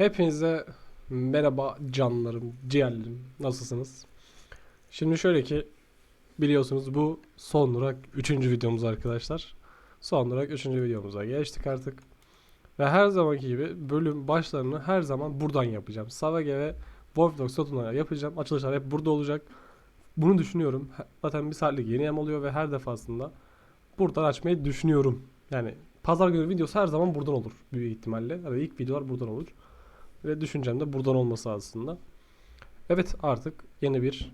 Hepinize merhaba canlarım, ciğerlerim. Nasılsınız? Şimdi şöyle ki biliyorsunuz bu son olarak 3. videomuz arkadaşlar. Son olarak 3. videomuza geçtik artık. Ve her zamanki gibi bölüm başlarını her zaman buradan yapacağım. Savage ve Wolfdog Sotun'a yapacağım. Açılışlar hep burada olacak. Bunu düşünüyorum. Zaten bir saatlik yeni yem oluyor ve her defasında buradan açmayı düşünüyorum. Yani pazar günü videosu her zaman buradan olur büyük ihtimalle. Yani ilk videolar buradan olur. Ve düşüncem de buradan olması aslında. Evet artık yeni bir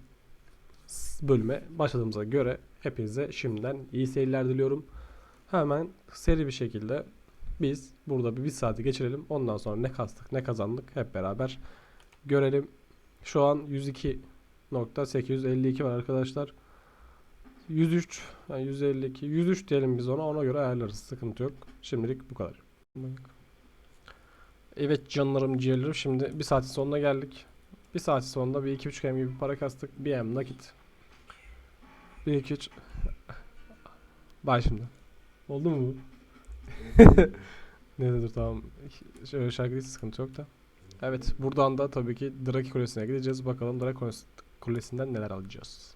bölüme başladığımıza göre hepinize şimdiden iyi seyirler diliyorum. Hemen seri bir şekilde biz burada bir, bir saati geçirelim. Ondan sonra ne kastık ne kazandık hep beraber görelim. Şu an 102.852 var arkadaşlar. 103, yani 152, 103 diyelim biz ona ona göre ayarlarız. Sıkıntı yok. Şimdilik bu kadar. Evet canlarım ciğerlerim şimdi bir saatin sonuna geldik. Bir saatin sonunda bir iki buçuk em gibi para kastık. Bir em nakit. Bir iki üç. Bay şimdi. Oldu mu bu? Neyse dur tamam. Şöyle şarkı değil sıkıntı yok da. Evet buradan da tabii ki Draki Kulesi'ne gideceğiz. Bakalım Draki Kulesi- Kulesi'nden neler alacağız.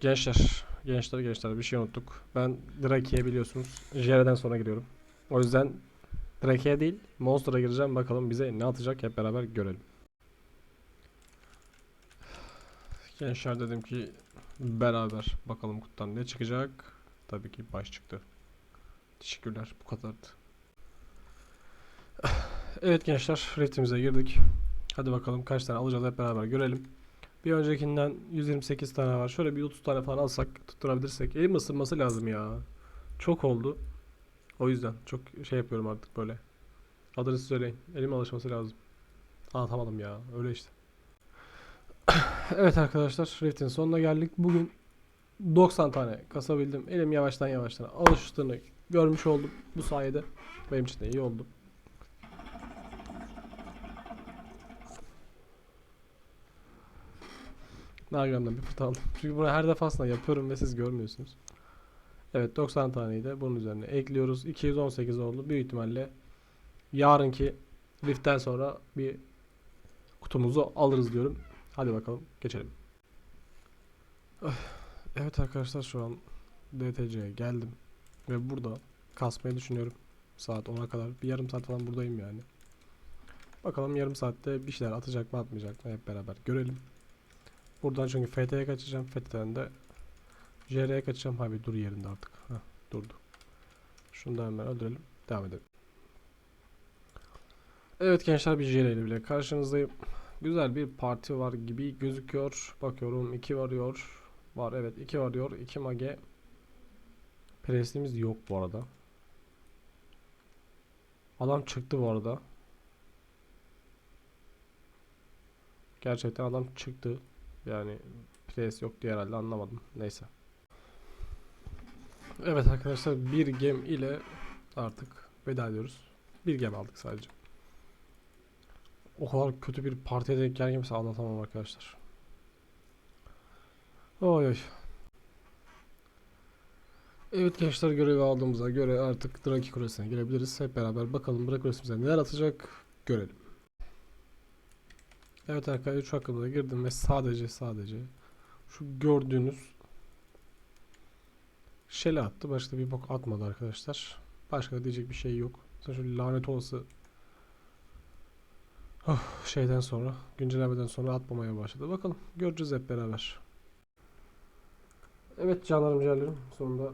Gençler, gençler, gençler bir şey unuttuk. Ben Draki'ye biliyorsunuz Jere'den sonra giriyorum. O yüzden Drake'ye değil Monster'a gireceğim bakalım bize ne atacak hep beraber görelim. Gençler dedim ki beraber bakalım kutudan ne çıkacak. Tabii ki baş çıktı. Teşekkürler bu kadardı. Evet gençler riftimize girdik. Hadi bakalım kaç tane alacağız hep beraber görelim. Bir öncekinden 128 tane var. Şöyle bir 30 tane falan alsak tutturabilirsek. Elim ısınması lazım ya. Çok oldu. O yüzden çok şey yapıyorum artık böyle. Adını söyleyin. Elim alışması lazım. Anlatamadım ya. Öyle işte. evet arkadaşlar. Rift'in sonuna geldik. Bugün 90 tane kasabildim. Elim yavaştan yavaştan alıştığını görmüş oldum. Bu sayede benim için de iyi oldu. Nagram'dan bir fırt aldım. Çünkü bunu her defasında yapıyorum ve siz görmüyorsunuz. Evet 90 taneyi de bunun üzerine ekliyoruz. 218 oldu. Büyük ihtimalle yarınki Rift'ten sonra bir kutumuzu alırız diyorum. Hadi bakalım geçelim. Evet arkadaşlar şu an DTC'ye geldim. Ve burada kasmayı düşünüyorum. Saat 10'a kadar. Bir yarım saat falan buradayım yani. Bakalım yarım saatte bir şeyler atacak mı atmayacak mı hep beraber görelim. Buradan çünkü FT'ye kaçacağım. FT'den de JR'ye kaçacağım. Abi dur yerinde artık. Heh, durdu. Şunu da hemen öldürelim. Devam edelim. Evet gençler bir JR ile bile karşınızdayım. Güzel bir parti var gibi gözüküyor. Bakıyorum 2 varıyor. Var evet 2 varıyor. 2 mage. Presimiz yok bu arada. Adam çıktı bu arada. Gerçekten adam çıktı. Yani pres yok diye herhalde anlamadım. Neyse. Evet arkadaşlar bir gem ile artık veda ediyoruz. Bir gem aldık sadece. O kadar kötü bir partiye denk gelmişse anlatamam arkadaşlar. Oy oy. Evet gençler görevi aldığımıza göre artık Draki Kulesi'ne girebiliriz. Hep beraber bakalım Draki Kulesi'mize neler atacak görelim. Evet arkadaşlar 3 hakkında girdim ve sadece sadece şu gördüğünüz şele attı. Başka bir bok atmadı arkadaşlar. Başka diyecek bir şey yok. Şu lanet olası oh, şeyden sonra güncellemeden sonra atmamaya başladı. Bakalım göreceğiz hep beraber. Evet canlarım ciğerlerim sonunda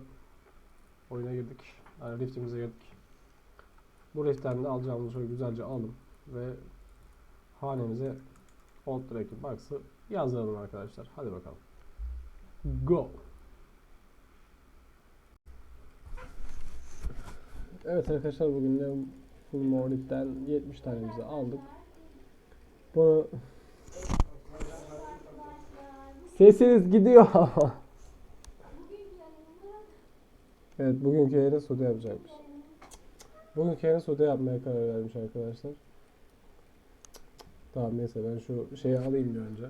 oyuna girdik. Yani riftimize girdik. Bu riftten de alacağımızı şöyle güzelce aldım ve hanemize Old Dragon Box'ı yazdıralım arkadaşlar. Hadi bakalım. Go. Evet arkadaşlar bugün de Full Morning'den 70 tanemizi aldık. Bunu Sesiniz gidiyor. evet bugünkü yayını Sude yapacakmış. Bugünkü yayını Sude yapmaya karar vermiş arkadaşlar. Tamam neyse ben şu şeyi alayım bir önce.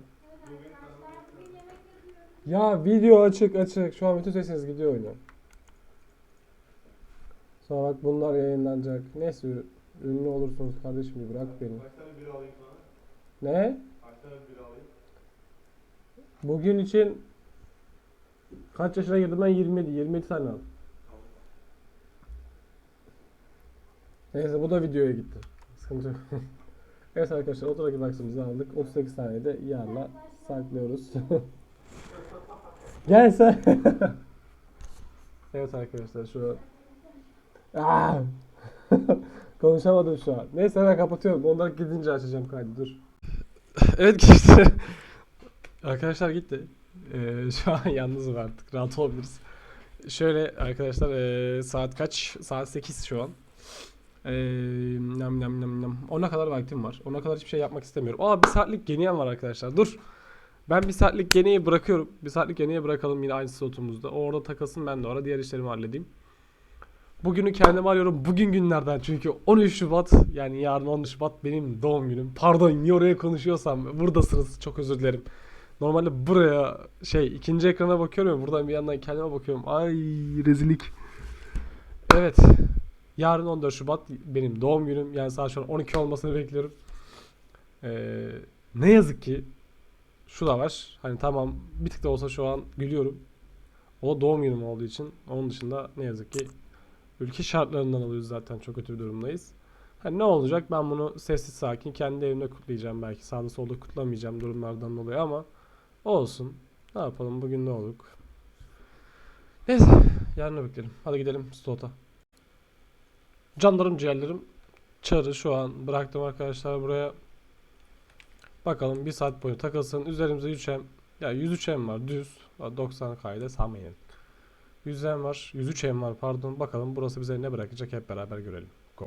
Ya video açık açık. Şu an bütün sesiniz gidiyor oyuna. Sonra bak bunlar yayınlanacak. Neyse Ünlü olursunuz kardeşim bir bırak beni. Kaç tane bira alayım sana? Ne? Kaç tane bira alayım? Bugün için kaç yaşına girdim ben 27. 27 tane aldım. Neyse bu da videoya gitti. Sıkıntı yok. evet arkadaşlar oturak baksımızı aldık. 38 tane de yarla saklıyoruz. Gel sen. evet arkadaşlar şu. Aa! Konuşamadım şu an. Neyse ben kapatıyorum. Onlar gidince açacağım kaydı dur. evet gitti. Arkadaşlar gitti. Ee, şu an yalnızım artık. Rahat olabiliriz. Şöyle arkadaşlar ee, saat kaç? Saat 8 şu an. Ee, nam nam nam nam. Ona kadar vaktim var. Ona kadar hiçbir şey yapmak istemiyorum. Aa bir saatlik geniyem var arkadaşlar. Dur. Ben bir saatlik geniyi bırakıyorum. Bir saatlik geniye bırakalım yine aynı slotumuzda. O orada takılsın ben de orada diğer işlerimi halledeyim. Bugünü kendime arıyorum. Bugün günlerden çünkü 13 Şubat yani yarın 13 Şubat benim doğum günüm. Pardon niye oraya konuşuyorsam buradasınız. Çok özür dilerim. Normalde buraya şey ikinci ekrana bakıyorum ya buradan bir yandan kendime bakıyorum. Ay rezillik. Evet. Yarın 14 Şubat benim doğum günüm. Yani saat şu an 12 olmasını bekliyorum. Ee, ne yazık ki şu da var. Hani tamam bir tık da olsa şu an gülüyorum. O doğum günüm olduğu için. Onun dışında ne yazık ki ülke şartlarından alıyoruz zaten. Çok kötü bir durumdayız. Hani ne olacak? Ben bunu sessiz sakin kendi evimde kutlayacağım belki. Sağda solda kutlamayacağım durumlardan dolayı ama olsun. Ne yapalım? Bugün ne olduk? Neyse. Yarın beklerim. Hadi gidelim slota. Canlarım ciğerlerim. Çarı şu an bıraktım arkadaşlar buraya. Bakalım bir saat boyunca takılsın. Üzerimize 3M ya 103M var düz. 90 kayda sanmayın. 100M var. 103M var pardon. Bakalım burası bize ne bırakacak hep beraber görelim. Go.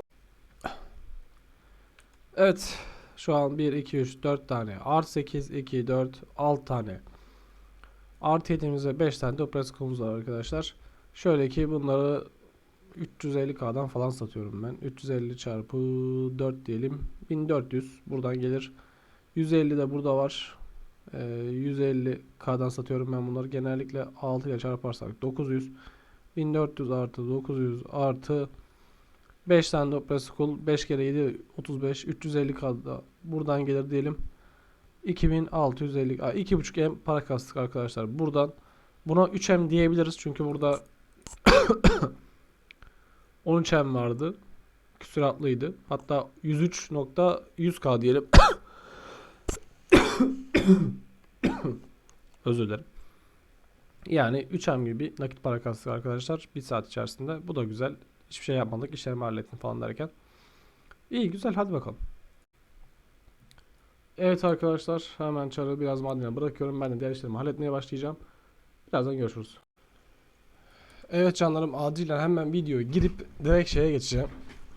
Evet. Şu an 1, 2, 3, 4 tane. Art 8, 2, 4, 6 tane. Artı 7'imizde 5 tane de kumuz var arkadaşlar. Şöyle ki bunları 350k'dan falan satıyorum ben. 350 çarpı 4 diyelim. 1400 buradan gelir. 150 de burada var. Ee, 150k'dan satıyorum ben bunları. Genellikle 6 ile çarparsak 900. 1400 artı 900 artı 5 tane de Opera School 5 kere 7 35 350k'da buradan gelir diyelim. 2650 a, 2.5 M para kastık arkadaşlar. Buradan buna 3M diyebiliriz. Çünkü burada 13M vardı. Küsuratlıydı. Hatta 103.100K diyelim. Özür dilerim. Yani 3M gibi nakit para kastık arkadaşlar. Bir saat içerisinde. Bu da güzel. Hiçbir şey yapmadık. İşlerimi hallettim falan derken. İyi güzel hadi bakalım. Evet arkadaşlar hemen çarı biraz madene bırakıyorum. Ben de diğer işlerimi halletmeye başlayacağım. Birazdan görüşürüz. Evet canlarım acilen hemen videoya girip direkt şeye geçeceğim.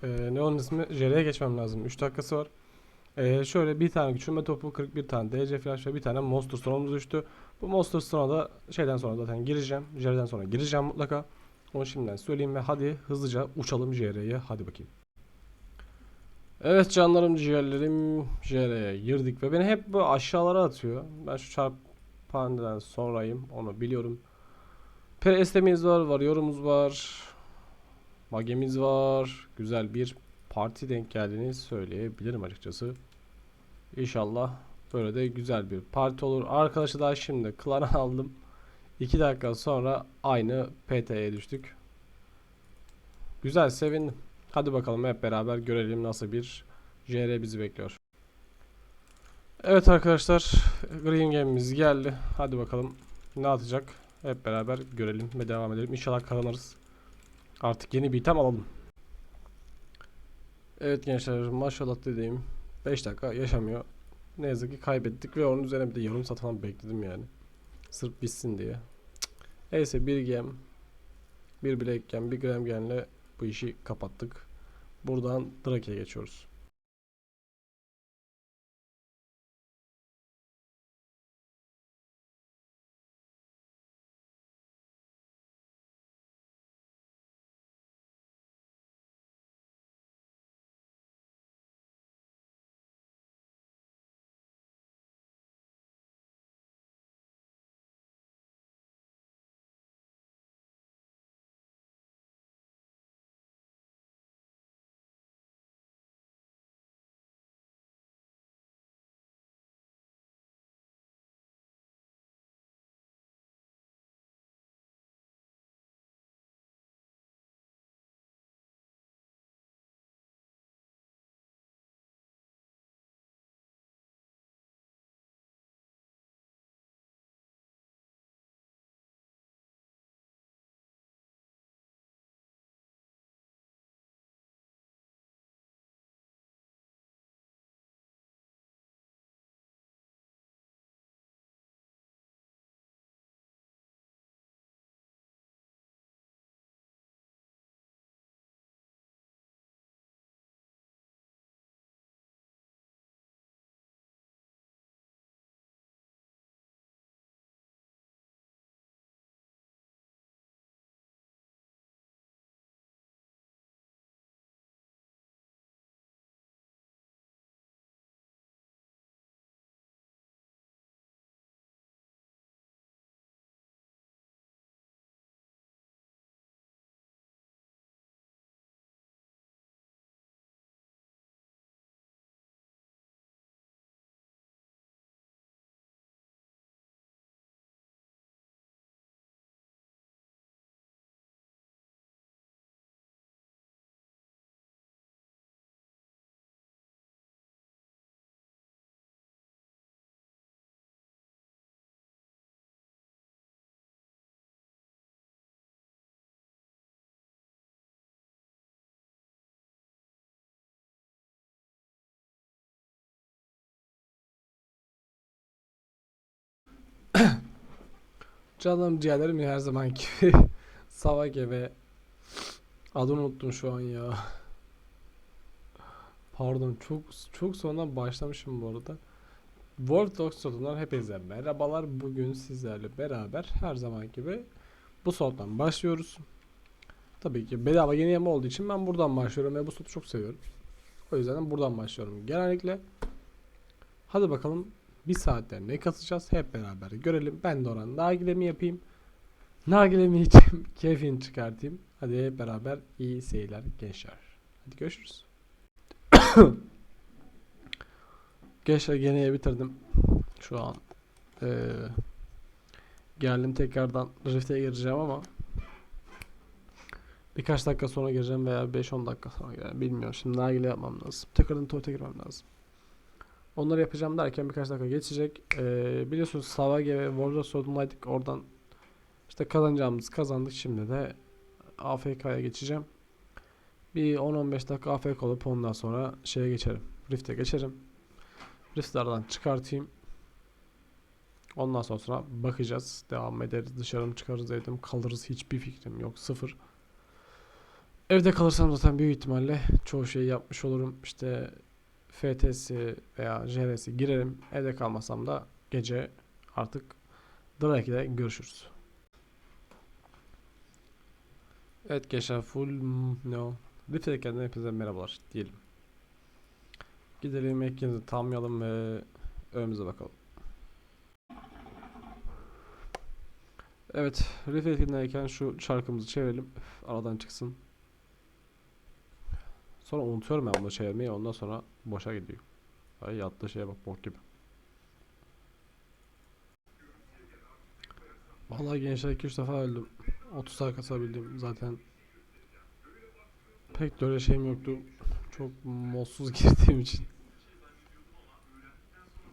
Ee, ne onun ismi? JR'ye geçmem lazım. 3 dakikası var. Ee, şöyle bir tane küçülme topu, 41 tane DC flash ve bir tane monster stone'umuz düştü. Bu monster stone'a da şeyden sonra zaten gireceğim. JR'den sonra gireceğim mutlaka. Onu şimdiden söyleyeyim ve hadi hızlıca uçalım JR'ye. Hadi bakayım. Evet canlarım ciğerlerim JR'ye girdik ve beni hep bu aşağılara atıyor. Ben şu çarp pandeden sonrayım onu biliyorum. PS'imiz var, varıyorumuz var. Magemiz var. Güzel bir parti denk geldiğini söyleyebilirim açıkçası. İnşallah böyle de güzel bir parti olur. Arkadaşı daha şimdi klana aldım. 2 dakika sonra aynı PT'ye düştük. Güzel sevindim. Hadi bakalım hep beraber görelim nasıl bir JR bizi bekliyor. Evet arkadaşlar Green Game'imiz geldi. Hadi bakalım ne atacak. Hep beraber görelim ve devam edelim. İnşallah kazanırız. Artık yeni bir item alalım. Evet gençler maşallah dediğim 5 dakika yaşamıyor. Ne yazık ki kaybettik ve onun üzerine bir de yarım saat bekledim yani. Sırf bitsin diye. Neyse bir gem, bir bilek gem, bir gram gemle bu işi kapattık. Buradan Drake'ye geçiyoruz. Canım ciğerlerim her zaman gibi. Savage ve adını unuttum şu an ya. Pardon çok çok sonradan başlamışım bu arada. World Dogs Sotu'ndan hepinize merhabalar. Bugün sizlerle beraber her zaman gibi bu slottan başlıyoruz. Tabii ki bedava yeni yeme olduğu için ben buradan başlıyorum ve bu slotu çok seviyorum. O yüzden de buradan başlıyorum genellikle. Hadi bakalım bir saatte ne kasacağız hep beraber görelim. Ben de oran nargilemi yapayım. Nargilemi içeyim, keyfini çıkartayım. Hadi hep beraber iyi seyirler gençler. Hadi görüşürüz. Gençler gene bitirdim. Şu an eee, geldim tekrardan Rift'e gireceğim ama birkaç dakika sonra gireceğim veya 5-10 dakika sonra gireceğim. Bilmiyorum. Şimdi nargile yapmam lazım. Tekrardan tuvalete girmem lazım. Onları yapacağım derken birkaç dakika geçecek. Ee, biliyorsunuz Savage ve World of Soul'daydık. Oradan işte kazanacağımız kazandık. Şimdi de AFK'ya geçeceğim. Bir 10-15 dakika AFK olup ondan sonra şeye geçerim. Rift'e geçerim. Rift'lerden çıkartayım. Ondan sonra bakacağız. Devam ederiz. Dışarı mı çıkarız dedim. Kalırız. Hiçbir fikrim yok. Sıfır. Evde kalırsam zaten büyük ihtimalle çoğu şeyi yapmış olurum. İşte FTS'i veya JRS'i girerim. Evde kalmasam da gece artık Drake'de görüşürüz. Evet gençler full no. Lütfen hepinize merhabalar diyelim. Gidelim ekinizi tamlayalım ve önümüze bakalım. Evet, etkinliğindeyken şu şarkımızı çevirelim. Aradan çıksın. Sonra unutuyorum ben bunu çevirmeyi. Ondan sonra boşa gidiyor. Ay yattığı şeye bak bok gibi. Vallahi gençler 2-3 defa öldüm. 30 saat kasabildim zaten. Pek de öyle şeyim yoktu. Çok modsuz girdiğim için.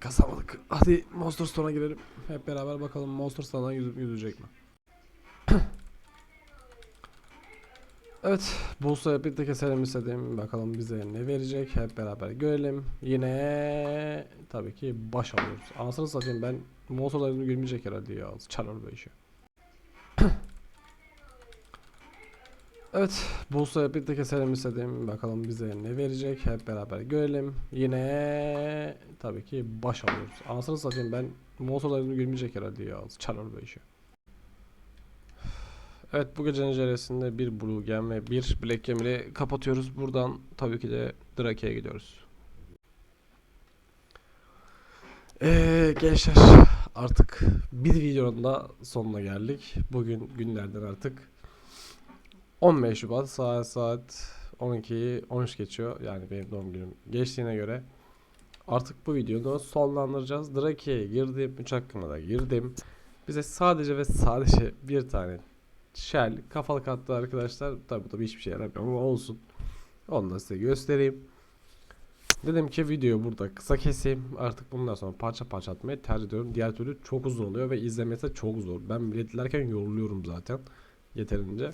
Kasamadık. Hadi Monster Stone'a girelim. Hep beraber bakalım Monster Stone'dan yüzüp yüzecek mi? Evet, Bursa'ya bir de keselim istedim. Bakalım bize ne verecek. Hep beraber görelim. Yine tabii ki baş alıyoruz. Anasını satayım ben Monster'ların gülmeyecek herhalde ya. Çalar bu işi. Evet, Bursa'ya bir de keselim istedim. Bakalım bize ne verecek. Hep beraber görelim. Yine tabii ki baş alıyoruz. Anasını satayım ben Monster'ların gülmeyecek herhalde ya. Çalar bu işi. Evet bu gecenin içerisinde bir Blue Gem ve bir Black Gem ile kapatıyoruz. Buradan tabii ki de Drake'ye gidiyoruz. Eee gençler artık bir videonun da sonuna geldik. Bugün günlerden artık 15 Şubat saat saat 12'yi 13 geçiyor. Yani benim doğum günüm geçtiğine göre artık bu videonu sonlandıracağız. Drake'ye girdim. 3 hakkına da girdim. Bize sadece ve sadece bir tane Shell kafalık attı arkadaşlar. Tabi tabi hiçbir şey yaramıyor ama olsun. Onu da size göstereyim. Dedim ki videoyu burada kısa keseyim. Artık bundan sonra parça parça atmayı tercih ediyorum. Diğer türlü çok uzun oluyor ve izlemesi çok zor. Ben bile dilerken yoruluyorum zaten. Yeterince.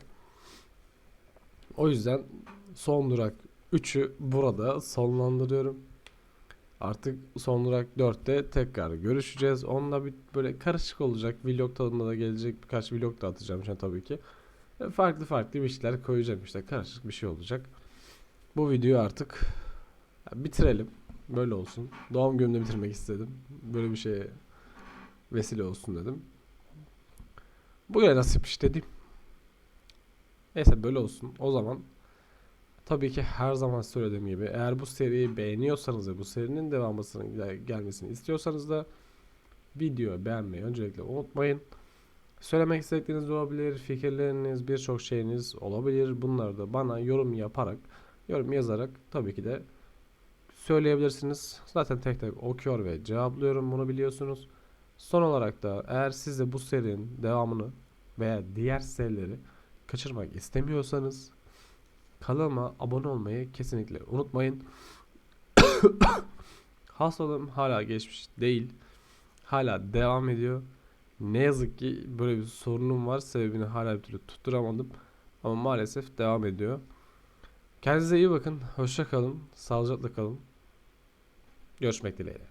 O yüzden son durak 3'ü burada sonlandırıyorum. Artık son durak 4'te tekrar görüşeceğiz. Onunla bir böyle karışık olacak. Vlog tadında da gelecek birkaç vlog da atacağım şimdi tabii ki. E, Farklı farklı bir şeyler koyacağım işte karışık bir şey olacak. Bu videoyu artık bitirelim. Böyle olsun. Doğum günümde bitirmek istedim. Böyle bir şeye vesile olsun dedim. Bugüne nasip işte dedim. Neyse böyle olsun. O zaman Tabii ki her zaman söylediğim gibi eğer bu seriyi beğeniyorsanız ve bu serinin devamısının gel- gelmesini istiyorsanız da videoyu beğenmeyi öncelikle unutmayın. Söylemek istedikleriniz olabilir, fikirleriniz, birçok şeyiniz olabilir. Bunları da bana yorum yaparak, yorum yazarak tabii ki de söyleyebilirsiniz. Zaten tek tek okuyor ve cevaplıyorum bunu biliyorsunuz. Son olarak da eğer siz de bu serinin devamını veya diğer serileri kaçırmak istemiyorsanız Kanalıma abone olmayı kesinlikle unutmayın. Hastalığım hala geçmiş değil. Hala devam ediyor. Ne yazık ki böyle bir sorunum var. Sebebini hala bir türlü tutturamadım. Ama maalesef devam ediyor. Kendinize iyi bakın. Hoşça kalın. Sağlıcakla kalın. Görüşmek dileğiyle.